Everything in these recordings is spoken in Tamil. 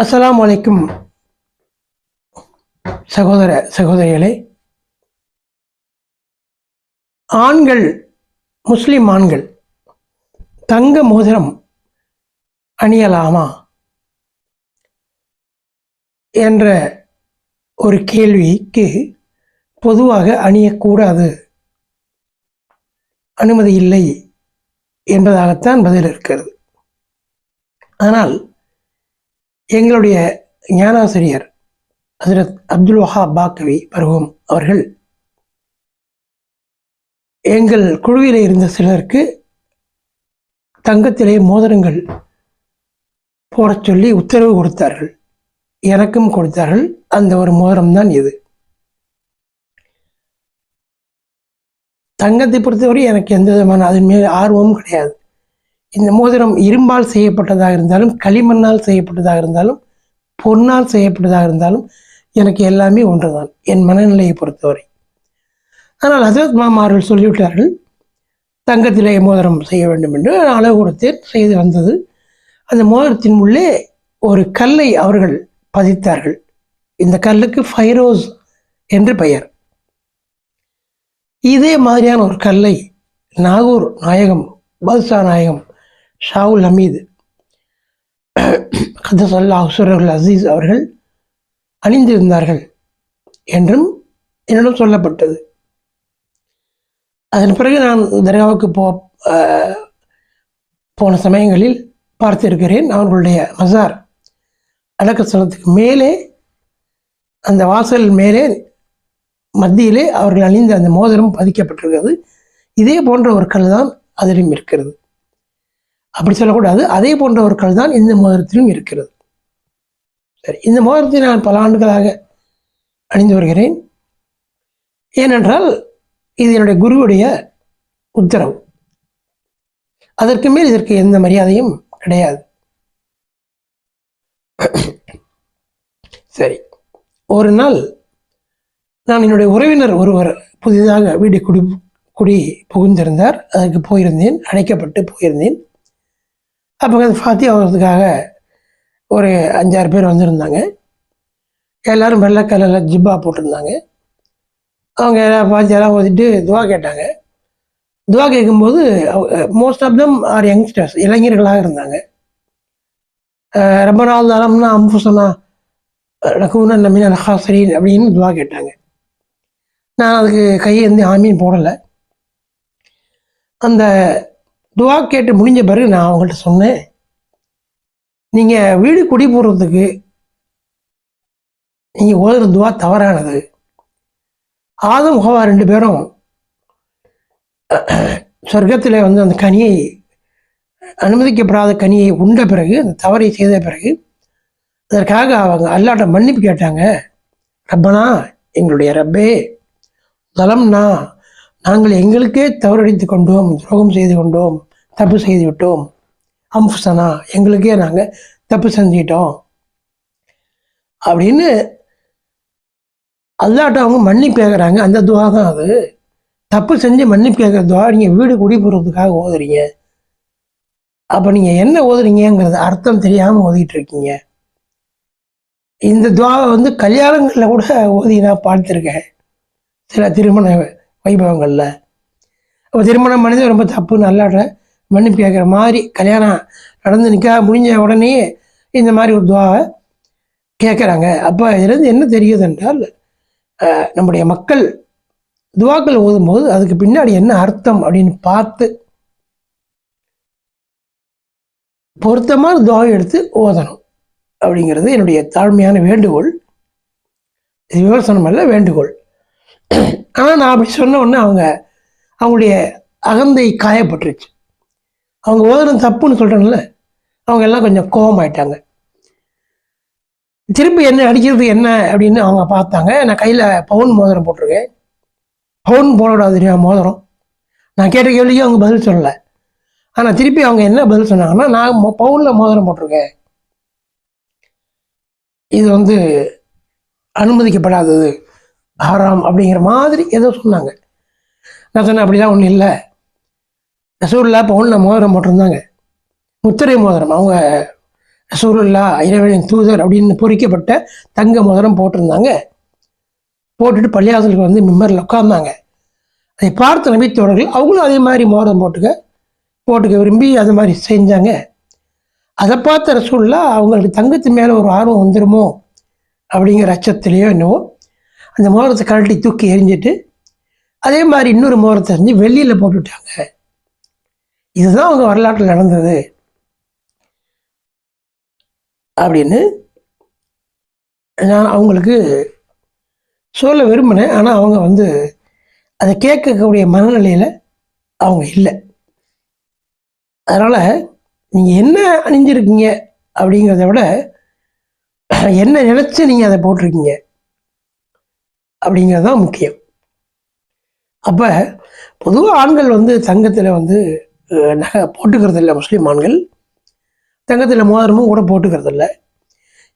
அஸ்ஸலாமு அலைக்கும் சகோதர சகோதரிகளே. ஆண்கள் முஸ்லிம் ஆண்கள் தங்க மோதிரம் அணியலாமா என்ற ஒரு கேள்விக்கு பொதுவாக அணியக்கூடாது. அனுமதி இல்லை என்பதாகத்தான் பதில் இருக்கிறது. ஆனால் எங்களுடைய ஞானாசிரியர் ஹசரத் அப்துல் வஹாப் பாக்கவி பருவம் அவர்கள் எங்கள் குழுவில் இருந்த சிலருக்கு தங்கத்திலே மோதிரங்கள் போடச் சொல்லி உத்தரவு கொடுத்தார்கள். எனக்கும் கொடுத்தார்கள். அந்த ஒரு மோதிரம் தான் இது. தங்கத்தை பொறுத்தவரை எனக்கு எந்த விதமான அதன் மேல் ஆர்வமும் கிடையாது. இந்த மோதிரம் இரும்பால் செய்யப்பட்டதாக இருந்தாலும் களிமண்ணால் செய்யப்பட்டதாக இருந்தாலும் பொன்னால் செய்யப்பட்டதாக இருந்தாலும் எனக்கு எல்லாமே ஒன்றுதான் என் மனநிலையை பொறுத்தவரை. ஆனால் ஹசரத் மாமார்கள் சொல்லிவிட்டார்கள் தங்கத்திலே மோதிரம் செய்ய வேண்டும் என்று. நான் அளவு செய்து வந்தது. அந்த மோதிரத்தின் உள்ளே ஒரு கல்லை அவர்கள் பதித்தார்கள். இந்த கல்லுக்கு ஃபைரோஸ் என்று பெயர். இதே மாதிரியான ஒரு கல்லை நாகூர் நாயகம் பாதுஷா நாயகம் ஷாவுல் ஹமீது கதசல்லா ஹுசரர்கள் அசீஸ் அவர்கள் அணிந்திருந்தார்கள் என்றும் என்னிடம் சொல்லப்பட்டது. அதன் பிறகு நான் தர்காவுக்கு போ போன சமயங்களில் பார்த்திருக்கிறேன். அவர்களுடைய மசார் அடக்கஸ்தலத்துக்கு மேலே அந்த வாசல் மேலே மத்தியிலே அவர்கள் அணிந்த அந்த மோதிரம் பதிக்கப்பட்டிருக்கிறது. இதே போன்ற ஒரு கல் தான் அதிலும் இருக்கிறது. அப்படி சொல்லக்கூடாது. அதே போன்ற ஒரு கல் தான் இந்த மோதிரத்திலும் இருக்கிறது. சரி இந்த மோதிரத்தை நான் பல ஆண்டுகளாக அணிந்து வருகிறேன். ஏனென்றால் இது என்னுடைய குருவுடைய உத்தரவு. அதற்கு மேல் இதற்கு எந்த மரியாதையும் கிடையாது. சரி ஒரு நாள் நான் என்னுடைய உறவினர் ஒருவர் புதிதாக வீடு குடி குடி புகுந்திருந்தார். அதற்கு போயிருந்தேன் அழைக்கப்பட்டு போயிருந்தேன். அப்போ அது ஃபாத்தி ஆகிறதுக்காக ஒரு அஞ்சாறு பேர் வந்திருந்தாங்க. எல்லோரும் வெள்ளை கலரில் ஜிப்பா போட்டிருந்தாங்க. அவங்க எல்லாம் பாத்தியெல்லாம் ஓதிட்டு துவா கேட்டாங்க. துவா கேட்கும்போது most of them are youngsters இளைஞர்களாக இருந்தாங்க. ரொம்ப நாள் தரம்னா அம்புசனா ரகுனா நம்பின சரி அப்படின்னு துவா கேட்டாங்க. நான் அதுக்கு கையேந்தி ஆமீன் போடலை. அந்த துவா கேட்டு முடிஞ்ச பிறகு நான் அவங்கள்ட்ட சொன்னேன். நீங்கள் வீடு குடி போடுறதுக்கு நீங்கள் ஓதுற துவா தவறானது. ஆதம் ஹோவா ரெண்டு பேரும் சொர்க்கத்தில் வந்து அந்த கனியை அனுமதிக்கப்படாத கனியை உண்ட பிறகு அந்த தவறை செய்த பிறகு அதற்காக அவங்க அல்லாட்ட மன்னிப்பு கேட்டாங்க. ரப்பனா எங்களுடைய ரப்பே தலம்னா நாங்கள் எங்களுக்கே தவறடித்து கொண்டோம் துரோகம் செய்து கொண்டோம் தப்பு செய்து விட்டோம். அம்ஃபுசனா எங்களுக்கே நாங்கள் தப்பு செஞ்சிட்டோம். அப்படின்னு அல்லாட்ட அவங்க மன்னிப்பு கேட்குறாங்க அந்த துவா தான் அது. தப்பு செஞ்சு மன்னிப்பு கேட்குற துவா. நீங்கள் வீடு குடி போகிறதுக்காக ஓதுறீங்க. அப்போ நீங்கள் என்ன ஓதுறீங்கங்கிறது அர்த்தம் தெரியாமல் ஓதிட்டு இருக்கீங்க இந்த துவாவை வந்து கல்யாணங்களில் கூட ஓதி நான் பார்த்துருக்கேன். சில திருமண வைபவங்களில். அப்போ திருமணம் பண்ணது ரொம்ப தப்பு நல்லா மன்னிப்பு கேட்குற மாதிரி கல்யாணம் நடந்து நிற்க முடிஞ்ச உடனே இந்த மாதிரி ஒரு துவாவை கேட்குறாங்க அப்போ இதுலேருந்து என்ன தெரியுது என்றால் நம்முடைய மக்கள் துவாக்கள் ஓதும்போது அதுக்கு பின்னாடி என்ன அர்த்தம் அப்படின்னு பார்த்து பொருத்தமான துவாவை எடுத்து ஓதணும். அப்படிங்கிறது என்னுடைய தாழ்மையான வேண்டுகோள். இது விமர்சனம் அல்ல வேண்டுகோள். ஆனால் நான் அப்படி சொன்ன உடனே அவங்க அவங்களுடைய அகந்தை காயப்பட்டுருச்சு. அவங்க ஓதுறது தப்புன்னு சொல்கிறேன்ல அவங்க எல்லாம் கொஞ்சம் கோபமாயிட்டாங்க. திருப்பி என்ன அடிக்கிறது என்ன அப்படின்னு அவங்க பார்த்தாங்க. நான் கையில் பவுன் மோதிரம் போட்டிருக்கேன். பவுன் போடக்கூடாது தெரியுமா மோதிரம்? நான் கேட்ட கேள்விக்கு அவங்க பதில் சொல்லலை. ஆனால் திருப்பி அவங்க என்ன பதில் சொன்னாங்கன்னா நான் பவுனில் மோதிரம் போட்டிருக்கேன். இது வந்து அனுமதிக்கப்படாதது. ஹராம் அப்படிங்கிற மாதிரி ஏதோ சொன்னாங்க. நான் சொன்னேன் அப்படிலாம் ஒன்றும் இல்லை. ரசூல்லா பவுனில் மோதிரம் போட்டிருந்தாங்க. முத்திரை மோதிரம். அவங்க ரசூலுல்லா இறைவனின் தூதர் அப்படின்னு பொறிக்கப்பட்ட தங்க மோதிரம் போட்டிருந்தாங்க. போட்டுட்டு பள்ளியாசலுக்கு வந்து மிம்மரில் உட்கார்ந்தாங்க. அதை பார்த்த நம்பித்தோழர்கள் அவங்களும் அதே மாதிரி மோதிரம் போட்டுக்க போட்டுக்க விரும்பி அது மாதிரி செஞ்சாங்க. அதை பார்த்த ரசூல்லா அவங்களுக்கு தங்கத்து மேலே ஒரு ஆர்வம் வந்துருமோ? அப்படிங்கிற அச்சத்திலேயோ என்னவோ அந்த மோதிரத்தை கழட்டி தூக்கி எரிஞ்சிட்டு அதே மாதிரி இன்னொரு மோதிரத்தை எரிஞ்சு வெளியில் போட்டுவிட்டாங்க இதுதான் அவங்க வரலாற்றில் நடந்தது. அப்படின்னு நான் அவங்களுக்கு சொல்ல விரும்பினேன். ஆனால் அவங்க வந்து அதை கேட்கக்கூடிய மனநிலையில் அவங்க இல்லை. அதனால் நீங்கள் என்ன அணிஞ்சிருக்கீங்க அப்படிங்கிறத விட என்ன நினச்சி நீங்கள் அதை போட்டிருக்கீங்க? அப்படிங்கிறது தான் முக்கியம். அப்போ பொதுவாக ஆண்கள் வந்து தங்கத்தில் வந்து நகை போட்டுக்கிறது இல்லை முஸ்லீம் ஆண்கள். தங்கத்தில் மோதிரமும் கூட போட்டுக்கிறது இல்லை.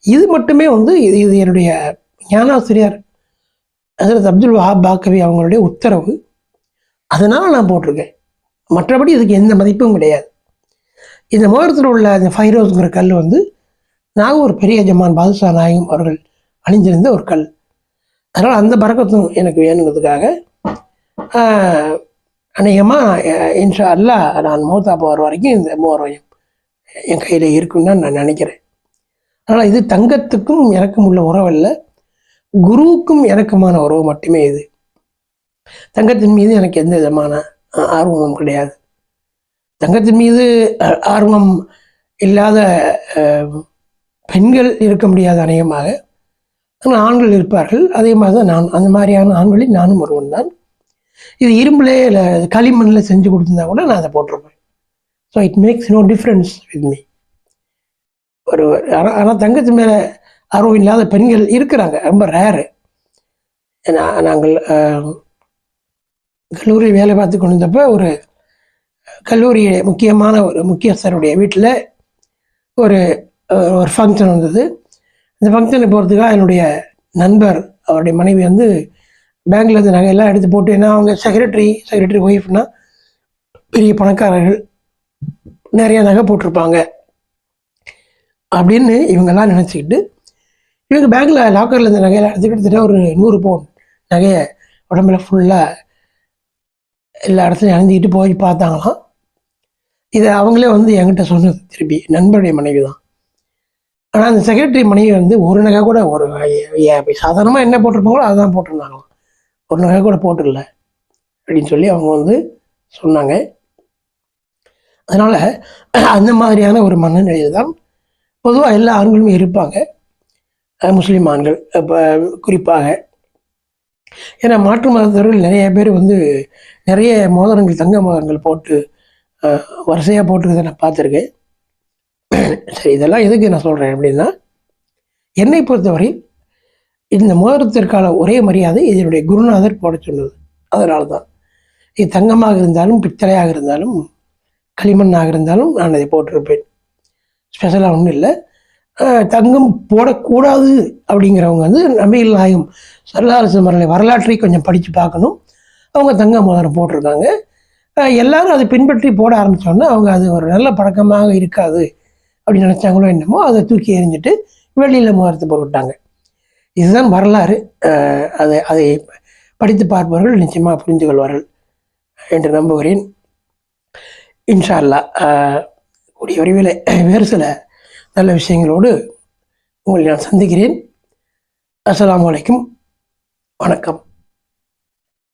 இது மட்டுமே வந்து இது இது என்னுடைய ஞானாசிரியர் ஹசரத் அப்துல் வஹாப் பாக்கவி அவங்களுடைய உத்தரவு. அதனால் நான் போட்டிருக்கேன். மற்றபடி இதுக்கு எந்த மதிப்பும் கிடையாது. இந்த மோதிரத்தில் உள்ள அந்த ஃபைரோஸ்ங்கிற கல் வந்து நாகூர் பெரிய ஜமான் பாதுஷா நாயகம் அவர்கள் அணிஞ்சிருந்த ஒரு கல். அதனால் அந்த பறக்கத்தும் எனக்கு வேணுங்கிறதுக்காக அநேகமாக இன்ஷா அல்லாஹ் நான் மூத்தா போகிற வரைக்கும் இந்த மோதிரம் என் கையில் இருக்குன்னு தான் நான் நினைக்கிறேன். அதனால் இது தங்கத்துக்கும் எனக்கும் உள்ள உறவல்ல குருவுக்கும் எனக்குமான உறவு மட்டுமே இது. தங்கத்தின் மீது எனக்கு எந்த விதமான ஆர்வமும் கிடையாது. தங்கத்தின் மீது ஆர்வம் இல்லாத பெண்கள் இருக்க முடியாத அநேகமாக. ஆனால் ஆண்கள் இருப்பார்கள். அதே மாதிரி தான் நான் அந்த மாதிரியான ஆண்களில் நானும் ஒருவன் தான். இது இரும்புலே இல்லை களிமண்ணில் செஞ்சு கொடுத்துருந்தா கூட நான் அதை போட்டிருப்பேன். So it makes no difference with me ஒரு ஆனால் ஆனால் தங்கத்து மேலே ஆர்வம் இல்லாத பெண்கள் இருக்கிறாங்க. ரொம்ப ரேரு நாங்கள் கல்லூரியில் கல்லூரி வேலை பார்த்து கொண்டிருந்தப்ப ஒரு கல்லூரி முக்கியமான ஒரு முக்கியஸ்தருடைய வீட்டில் ஒரு ஒரு ஃபங்க்ஷன் வந்தது. இந்த ஃபங்க்ஷனுக்கு போகிறதுக்காக என்னுடைய நண்பர் அவருடைய மனைவி வந்து பேங்க்ல இருந்து நகையெல்லாம் எடுத்து போட்டு ஏன்னா அவங்க செக்ரட்டரி செக்ரட்டரி ஒய்ஃப்னா பெரிய பணக்காரர்கள் நிறைய நகை போட்டிருப்பாங்க. அப்படின்னு இவங்கெல்லாம் நினச்சிக்கிட்டு இவங்க பேங்க்கில் லாக்கரில் இருந்த நகையெல்லாம் எடுத்து கிட்டத்தட்ட ஒரு நூறு பவுன் நகையை உடம்புல ஃபுல்லாக எல்லா இடத்துலையும் அணிஞ்சிக்கிட்டு போய் பார்த்தாங்களாம். இதை அவங்களே வந்து என்கிட்ட சொன்னது திருப்பி நண்பருடைய மனைவி தான் ஆனால் அந்த செக்ரட்டரி மனைவி வந்து ஒரு நகை கூட ஒரு சாதாரணமாக என்ன போட்டிருப்பாங்களோ அதுதான் போட்டிருந்தாங்களாம் ஒரு நகை கூட போட்டுடல அப்படின்னு சொல்லி அவங்க வந்து சொன்னாங்க. அதனால் அந்த மாதிரியான ஒரு மனநிலையில் தான் பொதுவாக எல்லா ஆண்களுமே இருப்பாங்க. முஸ்லீம் ஆண்கள் இப்போ குறிப்பாக. ஏன்னா மாற்று மதத்தவர்கள் நிறைய பேர் வந்து நிறைய மோதிரங்கள் தங்க மோதிரங்கள் போட்டு வரிசையாக போட்டுக்கிறத நான் பார்த்துருக்கேன். சரி இதெல்லாம் எதுக்கு நான் சொல்கிறேன் அப்படின்னா என்னை பொறுத்தவரை இந்த மோதிரத்திற்கான ஒரே மரியாதை இதனுடைய குருநாதர் போட சொன்னது. அதனால தான் இது தங்கமாக இருந்தாலும் பித்தளையாக இருந்தாலும் களிமண்ணாக இருந்தாலும் நான் அதை போட்டிருப்பேன். ஸ்பெஷலாக ஒன்றும் இல்லை. தங்கம் போடக்கூடாது அப்படிங்கிறவங்க வந்து நபிகள் நாயகம் சரலாரசு மரலை வரலாற்றை கொஞ்சம் படித்து பார்க்கணும். அவங்க தங்க மோதிரம் போட்டிருக்காங்க. எல்லாரும் அதை பின்பற்றி போட ஆரம்பித்தோன்னா அவங்க அது ஒரு நல்ல பழக்கமாக இருக்காது. அப்படி நினச்சாங்களோ என்னமோ அதை தூக்கி எறிஞ்சிட்டு வெளியில் மோதிரத்தை போட்டுவிட்டாங்க இதுதான் வரலாறு. அதை அதை படித்து பார்ப்பவர்கள் நிச்சயமாக புரிந்து கொள்வார்கள் என்று நம்புகிறேன். இன்ஷா அல்லாஹ் கூடிய விரைவில் வேறு சில நல்ல விஷயங்களோடு உங்களை நான் சந்திக்கிறேன். அஸ்ஸலாமு அலைக்கும். வணக்கம்.